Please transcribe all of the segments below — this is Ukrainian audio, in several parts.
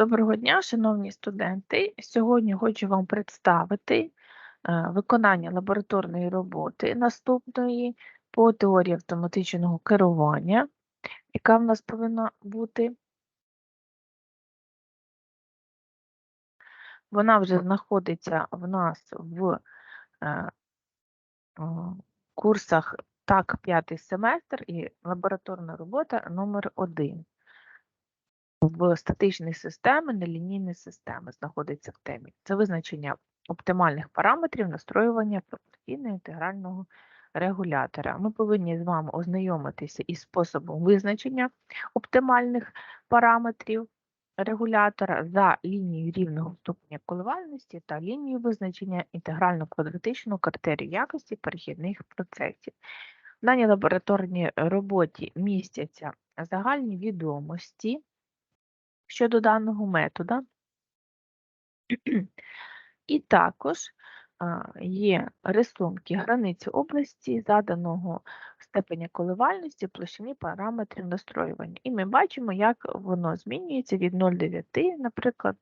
Доброго дня, шановні студенти. Сьогодні хочу вам представити е, виконання лабораторної роботи наступної по теорії автоматичного керування, яка в нас повинна бути. Вона вже знаходиться в нас в е, курсах так, п'ятий семестр і лабораторна робота номер 1 в статичній системі, нелінійні системи знаходиться в темі. Це визначення оптимальних параметрів настроювання пропорційно інтегрального регулятора. Ми повинні з вами ознайомитися із способом визначення оптимальних параметрів регулятора за лінією рівного ступеня коливальності та лінією визначення інтегрально-квадратичного критерію якості перехідних процесів. В даній лабораторній роботі містяться загальні відомості щодо даного метода. І також є рисунки границі області заданого степеня коливальності площини параметрів настроювання. І ми бачимо, як воно змінюється від 0,9, наприклад,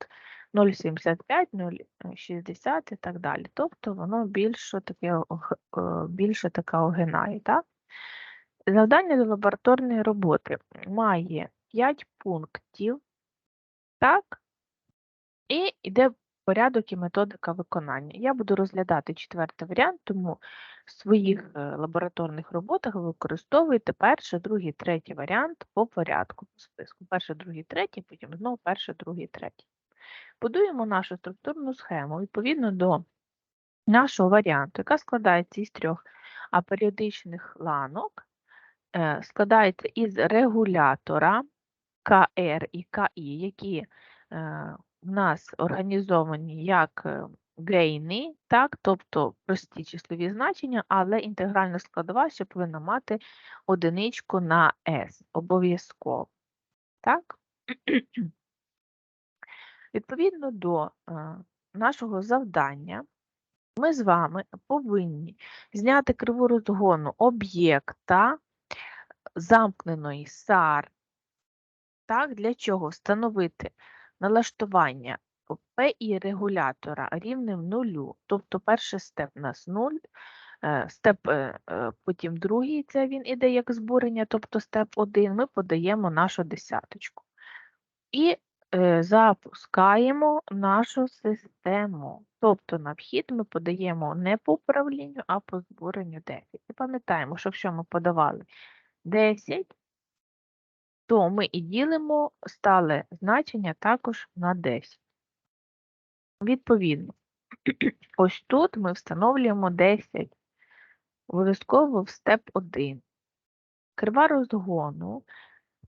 0,75, 0,60 і так далі. Тобто воно більше таке, більше така огинає. Так? Завдання до лабораторної роботи має 5 пунктів. Так? І йде порядок і методика виконання. Я буду розглядати четвертий варіант, тому в своїх е, лабораторних роботах ви використовуєте перший, другий, третій варіант по порядку по списку. Перший, другий, третій, потім знову перший, другий, третій. Будуємо нашу структурну схему відповідно до нашого варіанту, яка складається із трьох аперіодичних ланок, е, складається із регулятора. КР і КІ, які в нас організовані як е, гейни, так, тобто прості числові значення, але інтегральна складова ще повинна мати одиничку на S, обов'язково. Так? Відповідно до е, нашого завдання, ми з вами повинні зняти криву розгону об'єкта замкненої SAR так, для чого? Встановити налаштування PI регулятора рівним нулю. Тобто перший степ у нас 0, е, степ, е, е, потім другий, це він іде як збурення, тобто степ 1, ми подаємо нашу десяточку. І запускаємо нашу систему. Тобто на вхід ми подаємо не по управлінню, а по збуренню 10. І пам'ятаємо, що якщо ми подавали 10, то ми і ділимо стале значення також на 10. Відповідно, ось тут ми встановлюємо 10, обов'язково в степ 1. Крива розгону.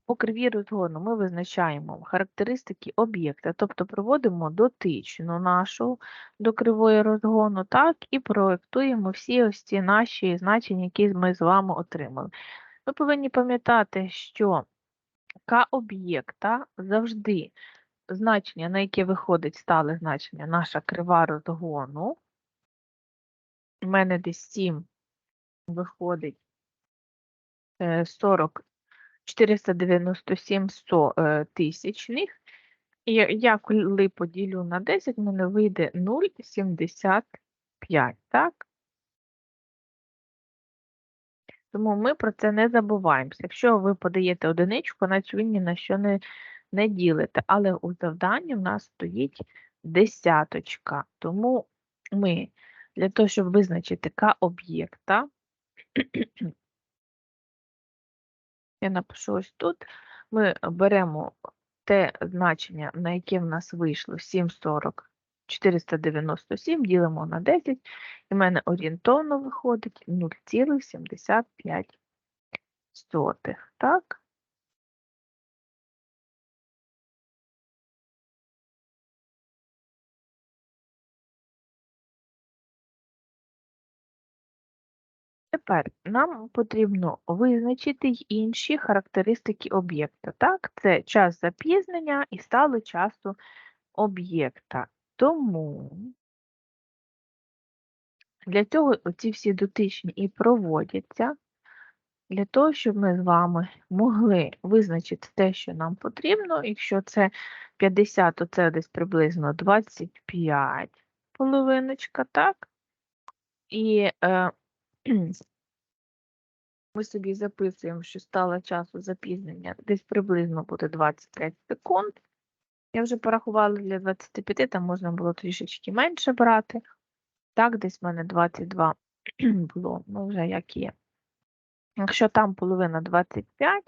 По криві розгону ми визначаємо характеристики об'єкта, тобто проводимо дотичну нашу до кривої розгону, так, і проєктуємо всі ось ці наші значення, які ми з вами отримали. Ми повинні пам'ятати, що К об'єкта завжди значення, на яке виходить стале значення, наша крива розгону. У мене десь 7 виходить 40, 497 100 тисячних. І я коли поділю на 10, в мене вийде 0,75, так? Тому ми про це не забуваємося. Якщо ви подаєте одиничку, значить ви ні на що не, не ділите. Але у завданні в нас стоїть десяточка. Тому ми для того, щоб визначити К об'єкта, я напишу ось тут, ми беремо те значення, на яке в нас вийшло 740 497 ділимо на 10, і в мене орієнтовно виходить 0,75. Так? Тепер нам потрібно визначити інші характеристики об'єкта. Так, це час запізнення і стали часу об'єкта. Тому для цього ці всі дотичні і проводяться. для того, щоб ми з вами могли визначити те, що нам потрібно. Якщо це 50, то це десь приблизно 25 половиночка, так? І е, ми собі записуємо, що стало часу запізнення десь приблизно буде 25 секунд. Я вже порахувала для 25, там можна було трішечки менше брати. Так, десь в мене 22 було, ну вже як є. Якщо там половина 25,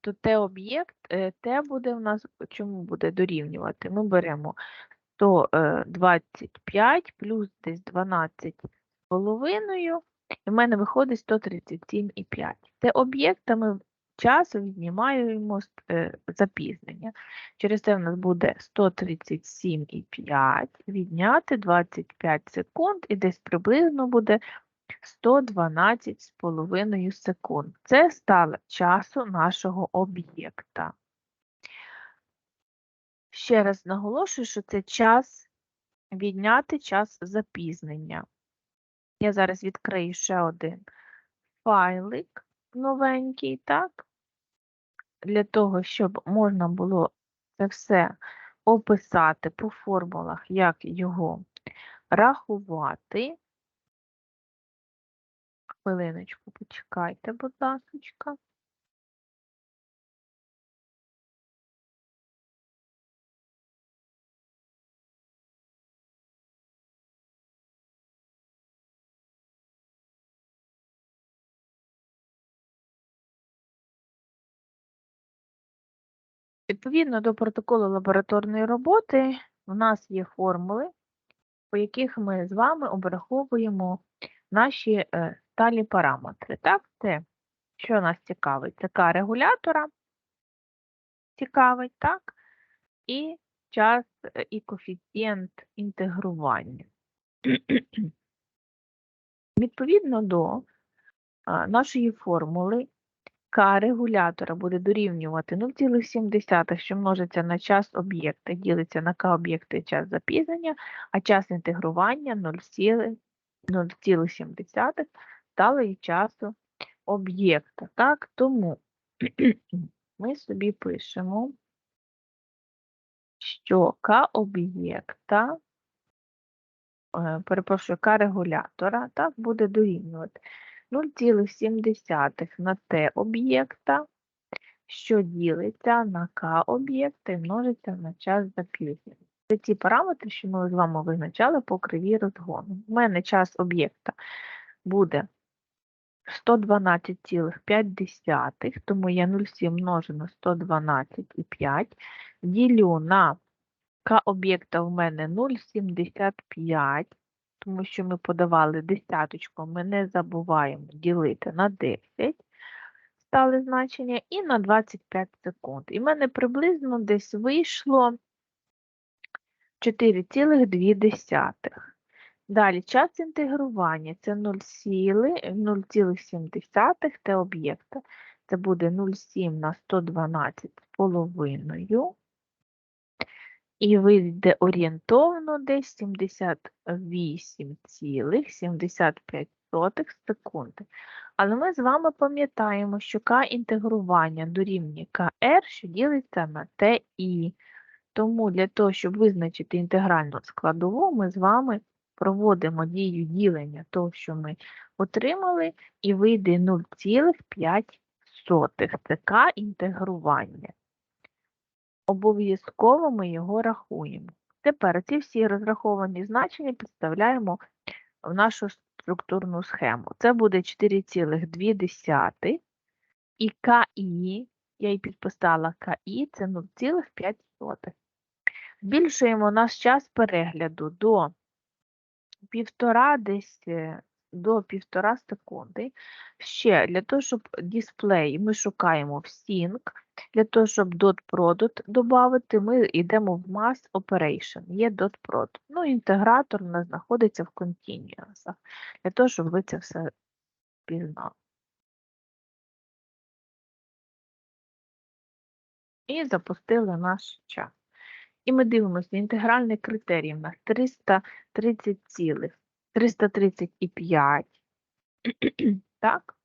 то те об'єкт, е, те буде у нас, чому буде дорівнювати? Ми беремо 125 плюс десь 12 з половиною, і в мене виходить 137,5. Це об'єкт, а ми часу віднімаємо е, запізнення. Через це в нас буде 137,5 відняти 25 секунд, і десь приблизно буде 112 з половиною секунд. Це стало часу нашого об'єкта. Ще раз наголошую, що це час відняти час запізнення. Я зараз відкрию ще один файлик новенький, так? Для того, щоб можна було це все описати по формулах, як його рахувати. Хвилиночку, почекайте, будь ласка. Відповідно до протоколу лабораторної роботи, в нас є формули, по яких ми з вами обраховуємо наші е, сталі параметри. Так, це, що нас цікавить? Це К регулятора цікавить, так, і час е, і коефіцієнт інтегрування. Відповідно до нашої формули, К регулятора буде дорівнювати 0,7, що множиться на час об'єкта, ділиться на К об'єкта і час запізнення, а час інтегрування 0,7 сталої часу об'єкта. Так, Тому ми собі пишемо, що К об'єкта, е, перепрошую, К регулятора так, буде дорівнювати 0,7 на Т об'єкта, що ділиться на К об'єкта і множиться на час запізнення. Це ті параметри, що ми з вами визначали по кривій розгону. У мене час об'єкта буде 112,5, тому я 0,7 множу на 112,5, ділю на К об'єкта у мене 0,75, тому що ми подавали десяточку, ми не забуваємо ділити на 10, стали значення, і на 25 секунд. І в мене приблизно десь вийшло 4,2. Далі час інтегрування це 0,7 те об'єкта. Це буде 0,7 на 112 з половиною. І вийде орієнтовно десь 78,75 секунди. Але ми з вами пам'ятаємо, що К інтегрування дорівнює КР, що ділиться на ТІ. Тому для того, щоб визначити інтегральну складову, ми з вами проводимо дію ділення того, що ми отримали, і вийде 0,5 це К інтегрування обов'язково ми його рахуємо. Тепер ці всі розраховані значення підставляємо в нашу структурну схему. Це буде 4,2 і КІ, я її підписала КІ, це 0,5. Збільшуємо наш час перегляду до півтора десь е, до півтора секунди. Ще для того, щоб дисплей ми шукаємо в Sync, для того, щоб dot product додати, ми йдемо в Mass Operation, є dot product. Ну, інтегратор у нас знаходиться в Continuous, для того, щоб ви це все пізнали. І запустили наш час. І ми дивимося, інтегральний критерій у нас 330 цілих. 335. Так?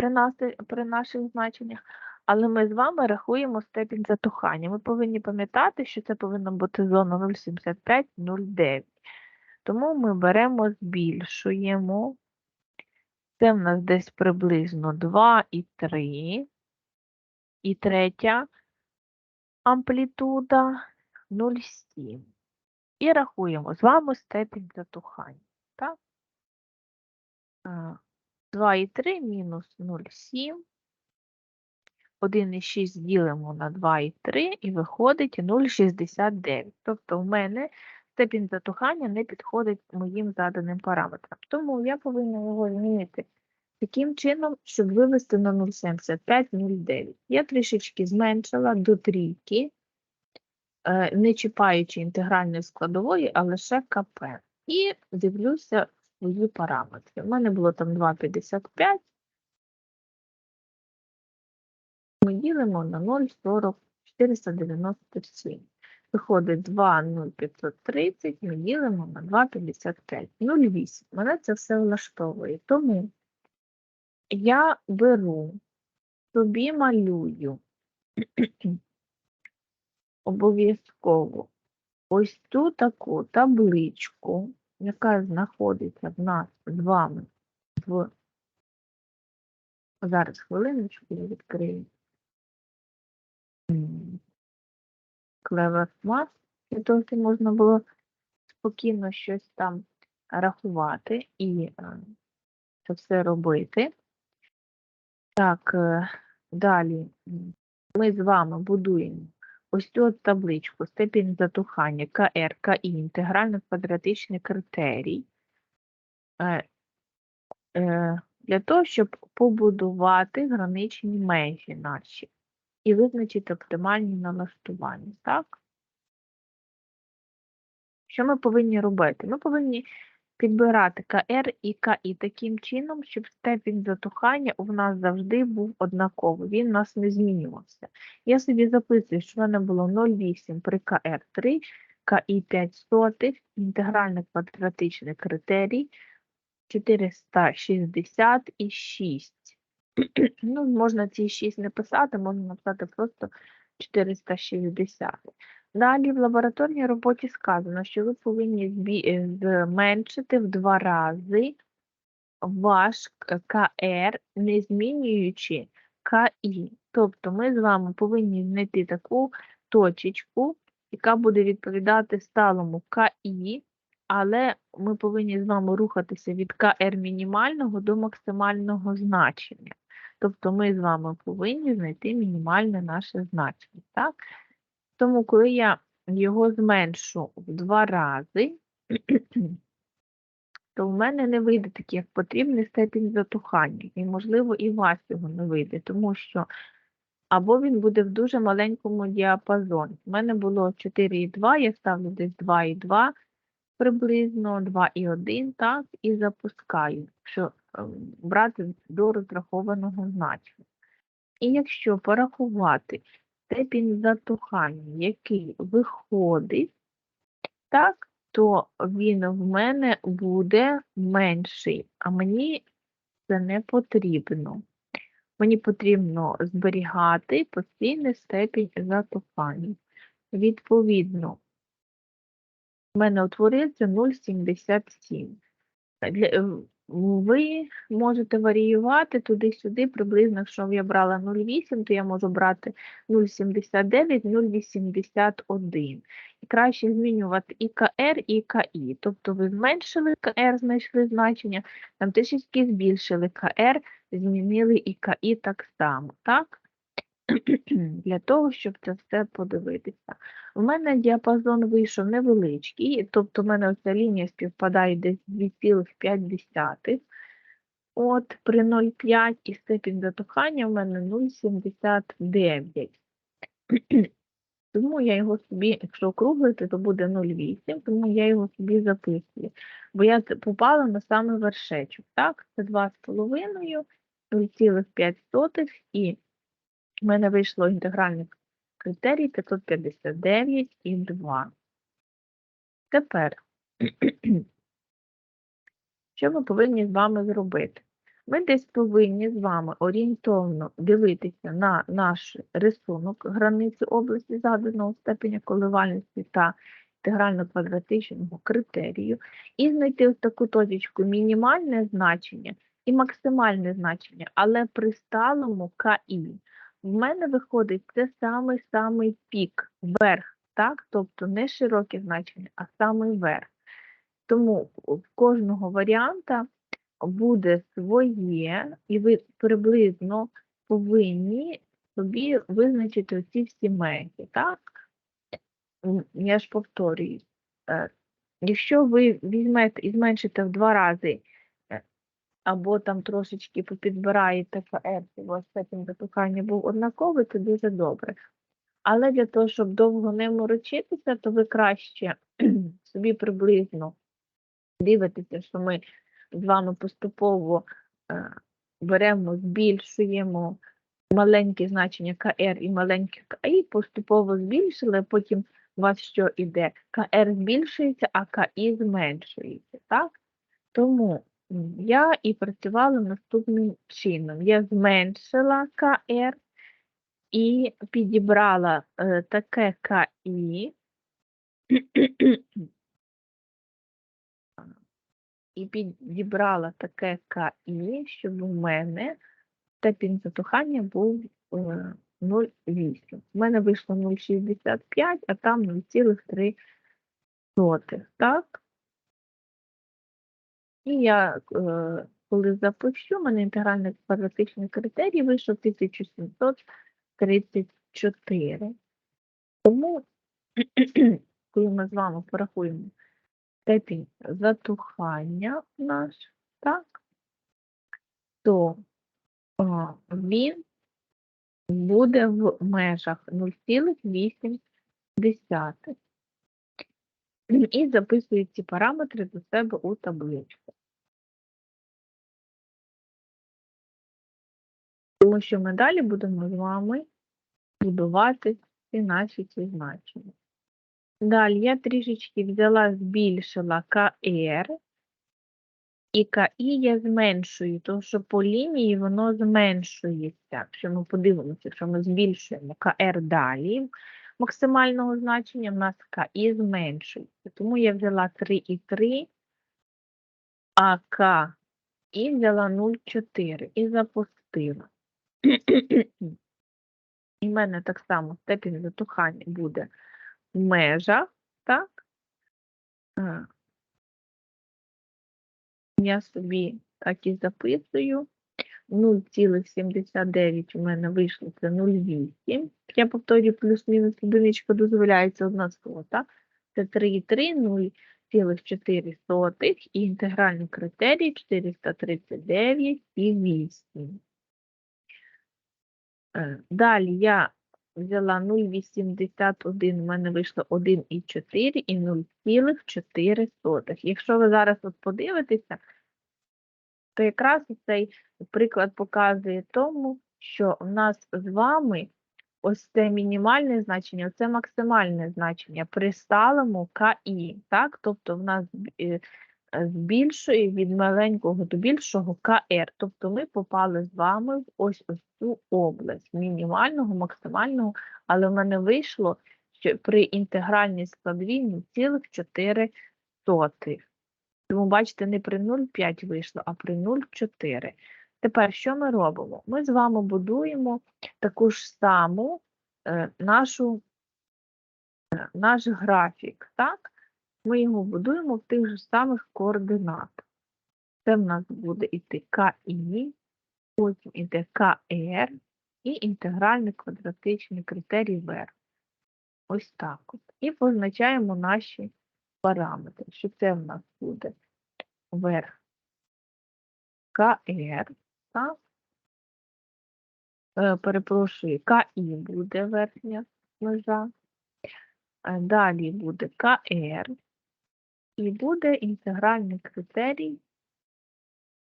при, нас, при наших значеннях, але ми з вами рахуємо степінь затухання. Ми повинні пам'ятати, що це повинна бути зона 0,75-0,9. Тому ми беремо, збільшуємо. Це в нас десь приблизно 2 і 3. І третя амплітуда 0,7. І рахуємо з вами степінь затухання. Так? 2,3 мінус 0,7. 1,6 ділимо на 2,3 і виходить 0,69. Тобто в мене степінь затухання не підходить моїм заданим параметрам. Тому я повинна його змінити таким чином, щоб вивести на 0,75-0,9. Я трішечки зменшила до трійки, не чіпаючи інтегральної складової, а лише КП. І дивлюся свої параметри. У мене було там 2,55. Ми ділимо на 0,497. Виходить 2,0530, ми ділимо на 2,55. 0,8. Мене це все влаштовує. Тому я беру, собі малюю обов'язково ось цю таку табличку, яка знаходиться в нас з вами в зараз хвилиночку я відкрию. Clever Math, для можна було спокійно щось там рахувати і е, це все робити. Так, е, далі ми з вами будуємо ось цю табличку степінь затухання КР, КІ, інтегрально-квадратичний критерій. Е, е, Для того, щоб побудувати граничні межі наші і визначити оптимальні налаштування. Так? Що ми повинні робити? Ми повинні підбирати КР і КІ таким чином, щоб степінь затухання у нас завжди був однаковий, він у нас не змінювався. Я собі записую, що в мене було 0,8 при КР 3, КІ 5 сотих, інтегральний квадратичний критерій 466. Ну, можна ці 6 не писати, можна написати просто 460. Далі в лабораторній роботі сказано, що ви повинні зменшити в два рази ваш КР, не змінюючи КІ. Тобто ми з вами повинні знайти таку точечку, яка буде відповідати сталому КІ, але ми повинні з вами рухатися від КР мінімального до максимального значення. Тобто ми з вами повинні знайти мінімальне наше значення. Так? Тому, коли я його зменшу в два рази, то в мене не вийде такий, як потрібний степінь затухання. І, можливо, і у вас його не вийде, тому що або він буде в дуже маленькому діапазоні. У мене було 4,2, я ставлю десь 2,2 приблизно, 2,1, так, і запускаю, якщо ем, брати до розрахованого значення. І якщо порахувати степінь затухання, який виходить, так, то він в мене буде менший, а мені це не потрібно. Мені потрібно зберігати постійний степінь затухання. Відповідно, в мене утвориться 0,77. Ви можете варіювати туди-сюди, приблизно, якщо я брала 0,8, то я можу брати 0,79, 0,81. І краще змінювати і КР, і КІ. Тобто ви зменшили КР, знайшли значення, там трішечки збільшили КР, змінили і КІ так само. так? Для того, щоб це все подивитися. У мене діапазон вийшов невеличкий, тобто в мене оця лінія співпадає десь 2,5. От при 0,5 і степінь затухання в мене 0,79. Тому я його собі, якщо округлити, то буде 0,8, тому я його собі записую. Бо я попала на саме вершечок. Так, це 2,5, 0,5 і в мене вийшло інтегральний критерій 559 і 2. Тепер, що ми повинні з вами зробити? Ми десь повинні з вами орієнтовно дивитися на наш рисунок границі області заданого степеня коливальності та інтегрально-квадратичного критерію і знайти ось таку точечку мінімальне значення і максимальне значення, але при сталому КІ. В мене виходить це самий-самий пік, верх, так? тобто не широке значення, а самий верх. Тому в кожного варіанта буде своє, і ви приблизно повинні собі визначити оці всі межі, так? Я ж повторюю, е, якщо ви візьмете і зменшите в два рази, або там трошечки попідбираєте щоб у вас степінь затухання був однаковий, це дуже добре. Але для того, щоб довго не морочитися, то ви краще собі приблизно дивитеся, що ми з вами поступово е, беремо, збільшуємо маленьке значення КР і маленьке КІ, поступово збільшили, потім у вас що іде? КР збільшується, а КІ зменшується. Так? Тому я і працювала наступним чином. Я зменшила КР і підібрала е, таке КІ, і підібрала таке КІ, щоб у мене степінь затухання був е, 0,8. У мене вийшло 0,65, а там 0,3. Так? І я, е, коли запущу, у мене інтегральний квадратичний критерій вийшов 1734. Тому, коли ми з вами порахуємо степінь затухання наш, так, то він буде в межах 0,8. І записую ці параметри до себе у табличку. Тому що ми далі будемо з вами будувати ці наші ці значення. Далі я трішечки взяла, збільшила КР, і КІ я зменшую, тому що по лінії воно зменшується. Якщо ми подивимося, якщо ми збільшуємо КР далі максимального значення, в нас КІ зменшується. Тому я взяла 3,3, а КІ взяла 0,4 і запустила. І в мене так само степінь затухання буде в межах, так? Я собі так і записую. 0,79 у мене вийшло це 0,8. Я повторюю, плюс-мінус одиничка дозволяється одна сота. Це 3,3, 0,4 і інтегральний критерій 439,8. Е, Далі я взяла 0,81, у мене вийшло 1,4 і 0,4. Якщо ви зараз от подивитеся, то якраз цей приклад показує тому, що в нас з вами ось це мінімальне значення, це максимальне значення при сталому КІ. Так? Тобто в нас е, збільшує від маленького до більшого КР. Тобто ми попали з вами в ось ось цю область мінімального, максимального, але в мене вийшло що при інтегральній складові 0,4. Тому, бачите, не при 0,5 вийшло, а при 0,4. Тепер що ми робимо? Ми з вами будуємо таку ж саму е, нашу, е, наш графік. так? Ми його будуємо в тих же самих координатах. Це в нас буде йти КІ, потім йде КР і інтегральний квадратичний критерій вверх. Ось так от. І позначаємо наші параметри, що це в нас буде верх КР, так? Е, перепрошую, КІ буде верхня межа. Е, Далі буде КР і буде інтегральний критерій,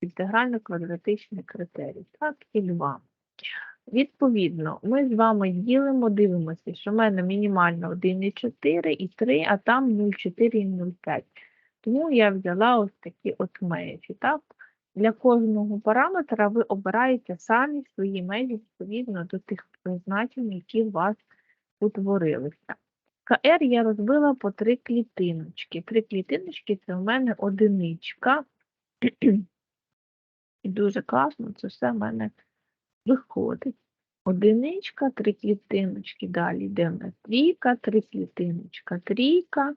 інтегрально-квадратичний критерій, так, і 2. Відповідно, ми з вами ділимо, дивимося, що в мене мінімально 1,4 і 3, а там 0,4 і 0,5. Тому я взяла ось такі от межі. Так? для кожного параметра ви обираєте самі свої межі відповідно до тих призначень, які у вас утворилися. КР я розбила по три клітиночки. Три клітиночки це в мене одиничка. І дуже класно це все в мене виходить. Одиничка, три клітиночки, далі йде в нас трійка, три клітиночка, трійка.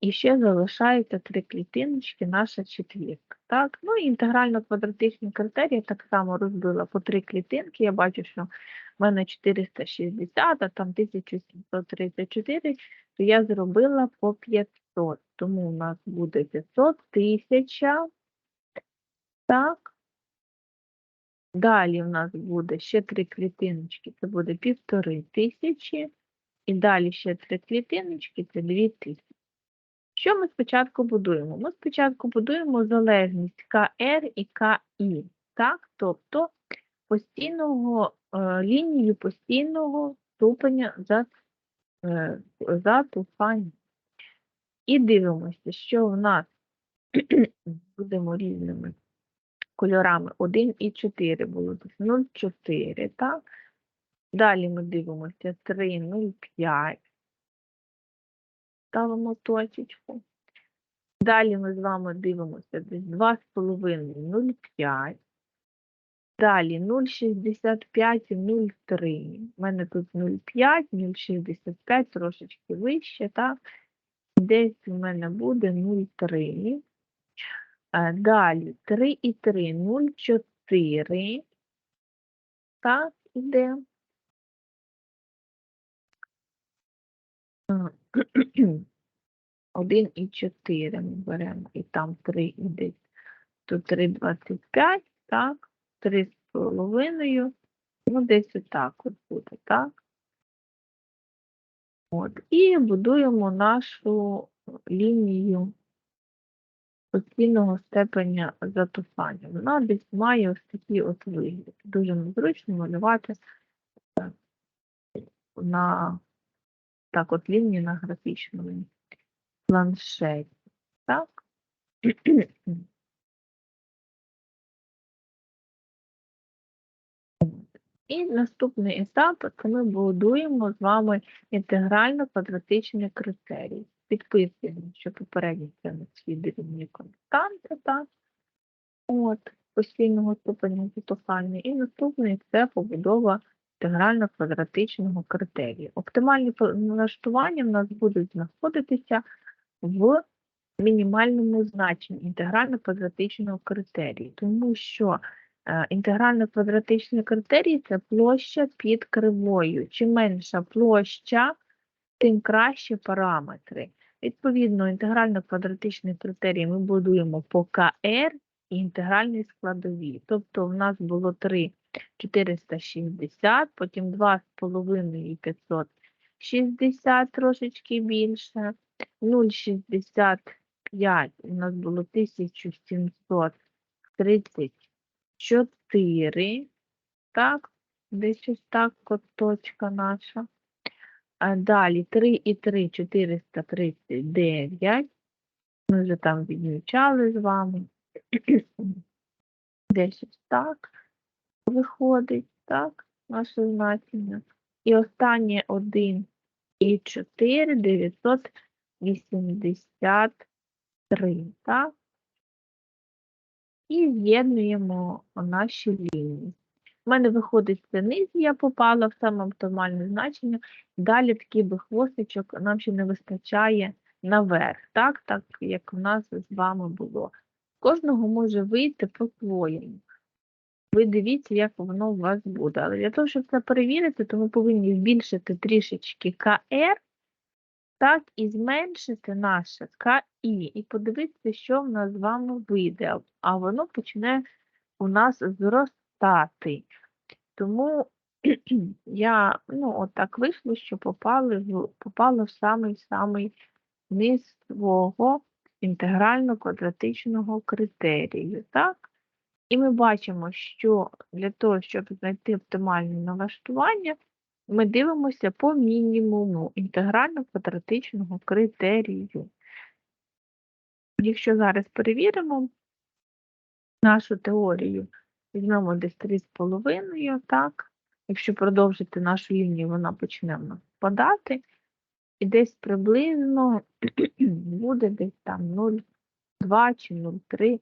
І ще залишається три клітиночки, наша четвірка. Так? Ну інтегрально-квадратичні критерії так само розбила по три клітинки. Я бачу, що в мене 460, а там 1734, то я зробила по 500. Тому у нас буде 500, 1000. Так. Далі в нас буде ще три клітиночки, це буде півтори тисячі. І далі ще три клітиночки, це дві тисячі. Що ми спочатку будуємо? Ми спочатку будуємо залежність КР і КІ, так? тобто постійного, е, лінію постійного ступеня за, е, затухання. І дивимося, що в нас будемо різними кольорами 1 і 4 було 0,4, так? Далі ми дивимося 3, 0,5. Ставимо точечку. Далі ми з вами дивимося десь 2,5, 0,5. Далі 0,65 і 0,3. У мене тут 0,5, 0,65, трошечки вище, так? Десь у мене буде 0,3. Е, Далі 3 і 3, 0,4. Так, іде. 1 і 4 ми беремо, і там 3 і десь. Тут 3,25, так, 3 з половиною, ну десь отак от буде, так. От, і будуємо нашу лінію постійного степеня затухання. Вона десь має ось такий от вигляд. Дуже незручно малювати е, на так от лінії на графічному планшеті. Так? І наступний етап це ми будуємо з вами інтегрально-квадратичні критерії. Підписуємо, що попередній це на свій дорівнює константи, так? От, постійного ступеня затухання. І наступний це побудова інтегрально-квадратичного критерію. Оптимальні налаштування в нас будуть знаходитися в мінімальному значенні інтегрально-квадратичного критерію, тому що е, інтегрально-квадратичний критерій це площа під кривою. Чим менша площа, тим краще параметри. Відповідно, інтегрально-квадратичний критерій ми будуємо по КР і інтегральній складові. Тобто в нас було 3 460, потім 2,5 і 560 трошечки більше. 0,65 у нас було 1734. Так, десь ось так от точка наша. А далі 3 і 3 439. Ми вже там відмічали з вами. Десь так виходить, так, наше значення. І останнє 1 і 4 983, так? І з'єднуємо наші лінії. У мене виходить це я попала в саме оптимальне значення. Далі такий би хвостичок нам ще не вистачає наверх, так, так як у нас з вами було. Кожного може вийти по-своєму. Ви дивіться, як воно у вас буде. Але для того, щоб це перевірити, то ми повинні збільшити трішечки КР, так, і зменшити наше КІ. І подивитися, що в нас з вами вийде. А воно почне у нас зростати. Тому я, ну, от так вийшло, що попали в, попала в самий-самий низ свого інтегрально-квадратичного критерію. Так? І ми бачимо, що для того, щоб знайти оптимальне налаштування, ми дивимося по мінімуму інтегрально-квадратичного критерію. Якщо зараз перевіримо, нашу теорію візьмемо десь 3,5, так? Якщо продовжити нашу лінію, вона почне в нас впадати. І десь приблизно буде десь там 0,2 чи 0,3,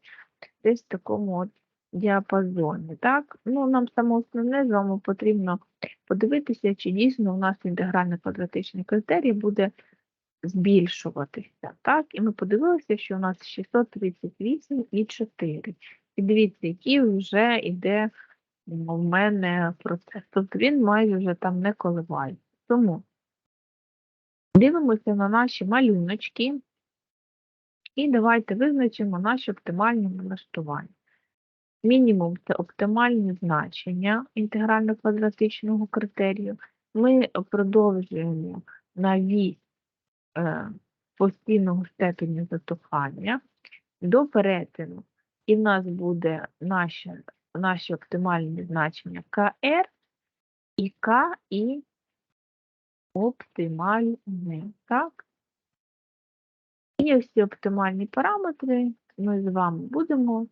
десь в такому от діапазоні. Так? Ну, нам саме основне з вами потрібно подивитися, чи дійсно у нас інтегральний квадратичний критерій буде збільшуватися. Так? І ми подивилися, що у нас 638 і дивіться, який вже йде в мене процес. Тобто він майже вже там не коливається. Тому дивимося на наші малюночки і давайте визначимо наші оптимальні налаштування. Мінімум це оптимальні значення інтегрально-квадратичного критерію. Ми продовжуємо на вісь е, постійного степеню затухання до перетину. І в нас буде наші, наші оптимальні значення КР і К і оптимальні. Так? І ось оптимальні параметри ми з вами будемо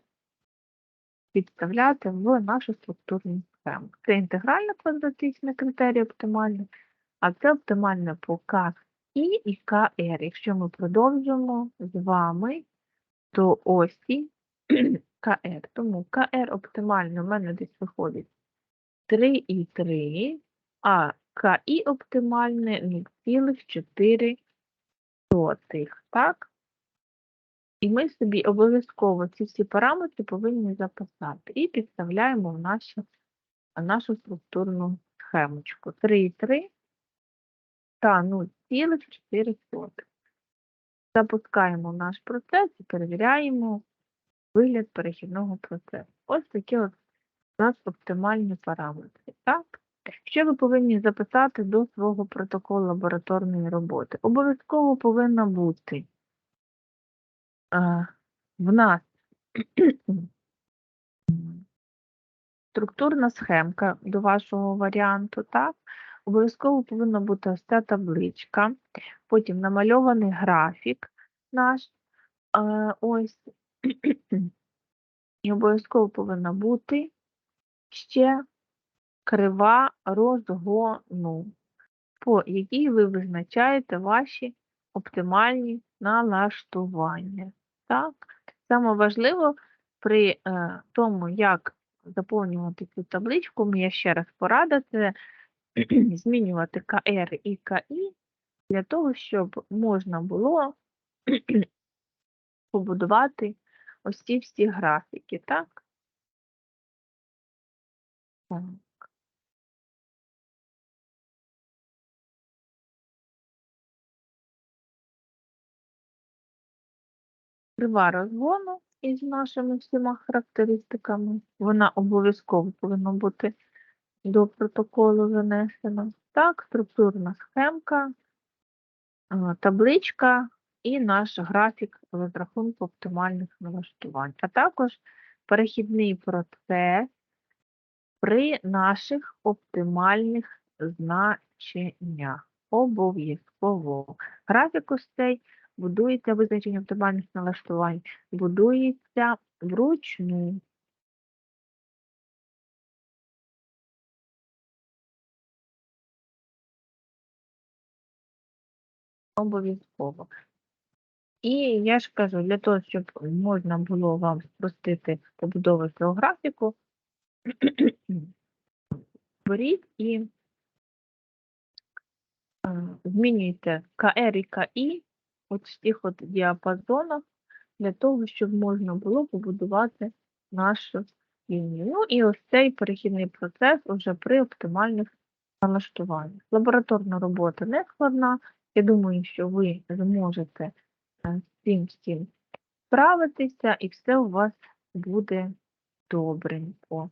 підставляти в нашу структурну схему. Це інтегральна квадратична критерій оптимальний, а це оптимальне по К і і КР. Якщо ми продовжимо з вами до осі КР. Тому КР оптимально в мене десь виходить 3,3, а КІ оптимальне 0,4. Так? І ми собі обов'язково ці всі параметри повинні записати і підставляємо в нашу, нашу структурну схемочку. 3,3 та 0,4. Запускаємо наш процес і перевіряємо вигляд перехідного процесу. Ось такі от у нас оптимальні параметри. Так? Що ви повинні записати до свого протоколу лабораторної роботи? Обов'язково повинна бути а, в нас структурна схемка до вашого варіанту, так? Обов'язково повинна бути ось ця табличка, потім намальований графік наш а, ось, і обов'язково повинна бути ще крива розгону, по якій ви визначаєте ваші оптимальні налаштування. Так? Саме важливо при е, тому, як заповнювати цю табличку, мені ще раз порада, це змінювати КР і КІ для того, щоб можна було побудувати ось ці всі графіки, так? Так. Крива розгону із нашими всіма характеристиками. Вона обов'язково повинна бути до протоколу занесена. Так, структурна схемка, табличка і наш графік розрахунку оптимальних налаштувань, а також перехідний процес при наших оптимальних значеннях. Обов'язково. Графік ось цей будується визначення оптимальних налаштувань, будується вручну. Обов'язково. І я ж кажу, для того, щоб можна було вам спростити побудову цього графіку, беріть і змінюйте КР і КІ от в цих от діапазонах для того, щоб можна було побудувати нашу лінію. Ну і ось цей перехідний процес уже при оптимальних налаштуваннях. Лабораторна робота не складна. Я думаю, що ви зможете цим всім справитися, і все у вас буде добренько.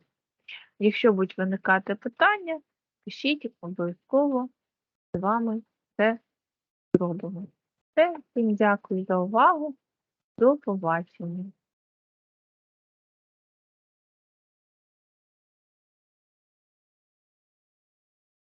Якщо будуть виникати питання, пишіть обов'язково з вами це зробимо. Все, всім дякую за увагу. До побачення.